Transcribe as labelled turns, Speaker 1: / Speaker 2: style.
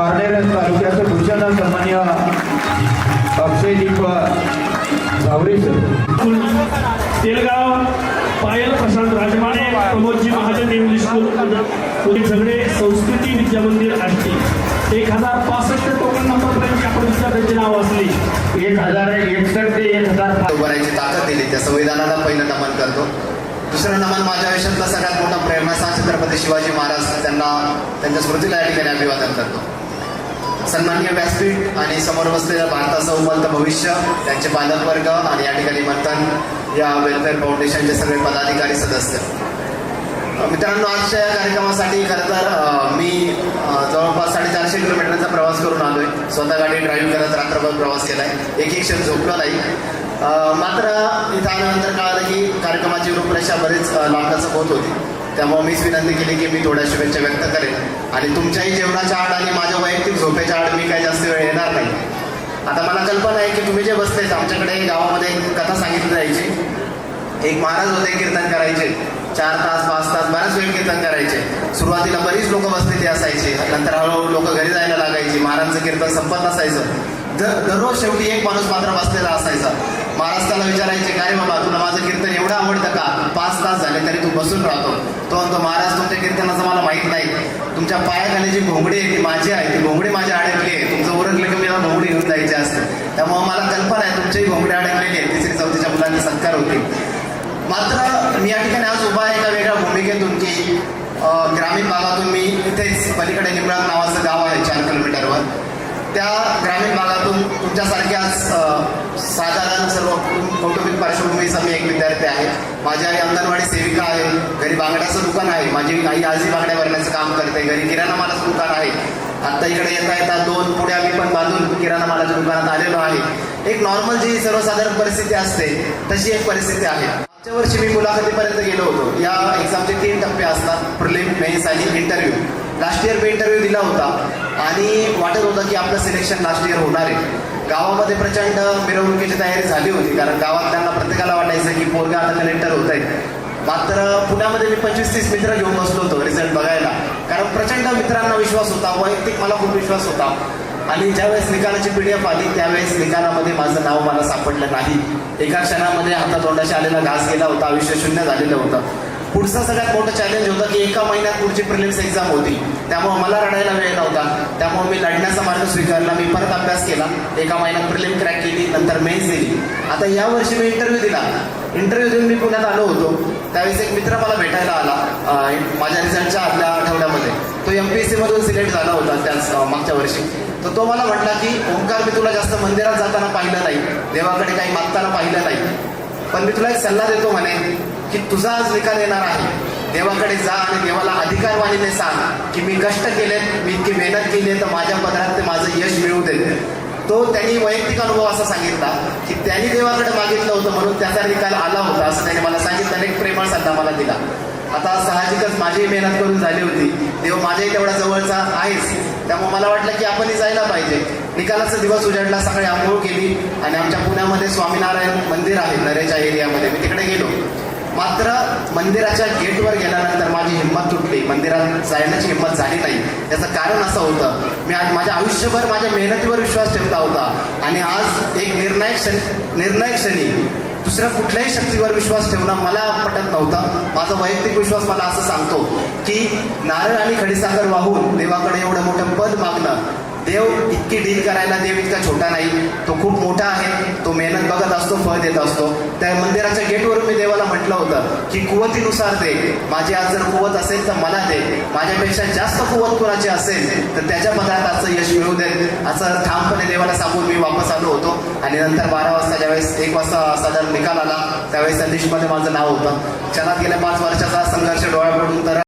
Speaker 1: पारनेर तालुक्याचं भूषण सन्मान्य Akshaydeep Jaware sir.
Speaker 2: Telgaon Payal Prashant Rajmane Pramod ji Mahajan English school पुढे सगळे संस्कृती विद्या मंदिर आष्टी एक हजार पासष्ट टोकन नंबरपर्यंत आपण विद्यार्थ्यांची नाव असली
Speaker 1: एक हजार एकसष्ट ते एक हजार
Speaker 3: उभारायची ताकद दिली. त्या संविधानाला पहिलं नमन करतो. दुसरं नमन माझ्या आयुष्यातला सगळ्यात मोठा प्रेरणास्थान छत्रपती शिवाजी महाराज. त्यांना त्यांच्या स्मृतीला या ठिकाणी अभिवादन करतो. सन्मान्य व्यासपीठ आणि समोर बसलेलं भारताचं उमलत भविष्य त्यांचे पालकवर्ग आणि या ठिकाणी मंथन या वेलफेअर फाउंडेशनचे सगळे पदाधिकारी सदस्य. मित्रांनो आजच्या या कार्यक्रमासाठी खरं तर मी जवळपास साडेचारशे किलोमीटरचा प्रवास करून आलोय. स्वतः गाडी ड्राईव्ह करत रात्रभर प्रवास केलाय. एक एक क्षण झोपलो नाही. मात्र इथं आल्यानंतर कळालं की कार्यक्रमाची रूपरेषा बरीच अ, होत होती. त्यामुळे मीच विनंती केली की मी थोड्या शुभेच्छा व्यक्त करेन. आणि तुमच्याही जेवणाच्या आड आणि माझ्या वैयक्तिक झोपेच्या आड मी काही जास्त वेळ येणार नाही. आता मला कल्पना आहे की तुम्ही जे बसलेत आमच्याकडे गावामध्ये कथा सांगितली जायची. एक महाराज होते कीर्तन करायचे. चार तास पाच तास बराच वेळ कीर्तन करायचे. सुरुवातीला बरीच लोक बसलेली असायचे. नंतर हळूहळू लोक घरी जायला लागायची. महाराजांचं कीर्तन संपत नसायचं दर दररोज शेवटी एक माणूस मात्र बसलेला असायचा. महाराज विचारायचे का रे बाबा तुला माझं कीर्तन एवढं आवडतं का? पाच तास झाले तरी तू बसून राहतो. तो म्हणतो महाराज तुमच्या कीर्तनाचं मला माहीत नाही. तुमच्या पायाखाली जी घोंगडी आहे ती माझी आहे. ती घोंगडी माझ्या अडकली आहे. तुमचं ओरखलं की मला घोंगडी घेऊन जायची असते. त्यामुळे मला कल्पना आहे तुमच्याही घोंगडी अडकलेली आहे. तिसरी चौथीच्या मुलांचे सत्कार होतील. मात्र मी या ठिकाणी आज उभा आहे एका वेगळ्या भूमिकेतून की ग्रामीण भागातून मी इथेच पलीकडे निंबळक नावाचं गाव आहे चार किलोमीटरवर. त्या ग्रामीण भागातून तुमच्यासारख्याच साधारण सर्व कौटुंबिक पार्श्वभूमीचा मी एक विद्यार्थी आहे. माझी आई अंगणवाडी सेविका आहे. घरी बांगड्याचं दुकान आहे. माझी आई आजी बांगड्या भरण्याचं काम करते. घरी किराणा मालाचं दुकान आहे. आता इकडे येता येता दोन पुढे आम्ही पण बांधून किराणा मालाच्या दुकानात आलेलो आहे. एक नॉर्मल जी सर्वसाधारण परिस्थिती असते तशी एक परिस्थिती आहे. मागच्या वर्षी मी मुलाखतीपर्यंत गेलो होतो. या एक्झामचे तीन टप्पे असतात. प्रिलिम मेन्स आणि इंटरव्ह्यू लास्ट इयर मी इंटरव्ह्यू दिला होता. आणि वाटत होतं की आपलं सिलेक्शन लास्ट इयर होणार आहे. गावामध्ये प्रचंड मिरवणुकीची तयारी झाली होती कारण गावात त्यांना प्रत्येकाला वाटायचं की पोरगा आता कलेक्टर होत आहे मात्र पुण्यामध्ये मी पंचवीस तीस मित्र घेऊन बसलो होतो रिझल्ट बघायला. कारण प्रचंड मित्रांना विश्वास होता वैयक्तिक मला खूप विश्वास होता. आणि ज्यावेळेस निकालाची पीडीएफ आली त्यावेळेस निकालामध्ये माझं नाव मला सापडलं नाही. एका क्षणामध्ये हातातोंडाशी आलेला घास गेला होता आयुष्य शून्य झालेलं होतं. पुढचं सगळ्यात मोठं चॅलेंज होतं की एका महिन्यात पुढची प्रिलिम्स एक्झाम होती. त्यामुळे मला रडायला वेळ नव्हता. त्यामुळे मी लढण्याचा मार्ग स्वीकारला. मी परत अभ्यास केला. एका महिन्यात प्रिलिम क्रॅक केली नंतर मेन्स दिली. आता या वर्षी मी इंटरव्ह्यू दिला. इंटरव्ह्यू देऊन मी पुण्यात आलो होतो. त्यावेळेस एक मित्र मला भेटायला आला माझ्या रिझल्टच्या आदल्या आठवड्यामध्ये. तो एम पी एस मधून सिलेक्ट झाला होता त्याच मागच्या वर्षी. तर तो मला म्हटला की ओंकार मी तुला जास्त मंदिरात जाताना पाहिलं नाही. देवाकडे काही मागताना पाहिलं नाही. पण मी तुला एक सल्ला देतो म्हणे की तुझा आज निकाल येणार आहे. देवाकडे जा आणि देवाला अधिकारवाणीने सांग की मी कष्ट केलेत मी इतकी मेहनत केली आहे तर माझ्या पदरात ते माझं यश मिळू देते तो त्यांनी वैयक्तिक अनुभव असा सांगितला की त्यांनी देवाकडे मागितलं होतं म्हणून त्याचा निकाल आला होता असं त्यांनी मला सांगितलं आणि एक प्रेमळ सल्ला मला दिला. आता साहजिकच माझीही मेहनत करून झाली होती. देव माझ्याही तेवढा जवळचा आहेच. त्यामुळे मला वाटलं की आपणही जायला पाहिजे. निकालाचा दिवस उजाडला सकाळी आंघोळ केली आणि आमच्या पुण्यामध्ये स्वामीनारायण मंदिर आहे नरेच्या एरियामध्ये. मी तिकडे गेलो. मात्र मंदिराच्या गेटवर गेल्यानंतर माझी हिंमत तुटली. मंदिरात जाण्याची हिंमत झाली नाही. याचं कारण असं होतं मी आज माझ्या आयुष्यभर माझ्या मेहनतीवर विश्वास ठेवला होता. आणि आज एक निर्णायक क्षणी निर्णायक क्षणी दुसऱ्या कुठल्याही शक्तीवर विश्वास ठेवणं मला पटत नव्हता. माझा वैयक्तिक विश्वास मला असं सांगतो की नारळ आणि खडीसागर वाहून देवाकडे एवढं मोठं पद मागणं देव इतकी डील करायला देव इतका छोटा नाही तो खूप मोठा आहे तो मेहनत बघत असतो फळ देत असतो. त्या मंदिराच्या गेटवरून मी देवाला म्हटलं होतं की कुवतीनुसार दे. माझी आज जर कुवत असेल तर मला दे. माझ्यापेक्षा जास्त कुवत कुणाची असेल तर त्याच्या पदार्थाचं यश मिळू दे. असं ठामपणे देवाला सांगून मी वापस आलो होतो. आणि नंतर बारा वाजता ज्यावेळेस एक वाजता साधारण निकाल आला त्यावेळेस त्या माझं नाव होतं. चला गेल्या पाच वर्षाचा संघर्ष डोळ्यापडून तर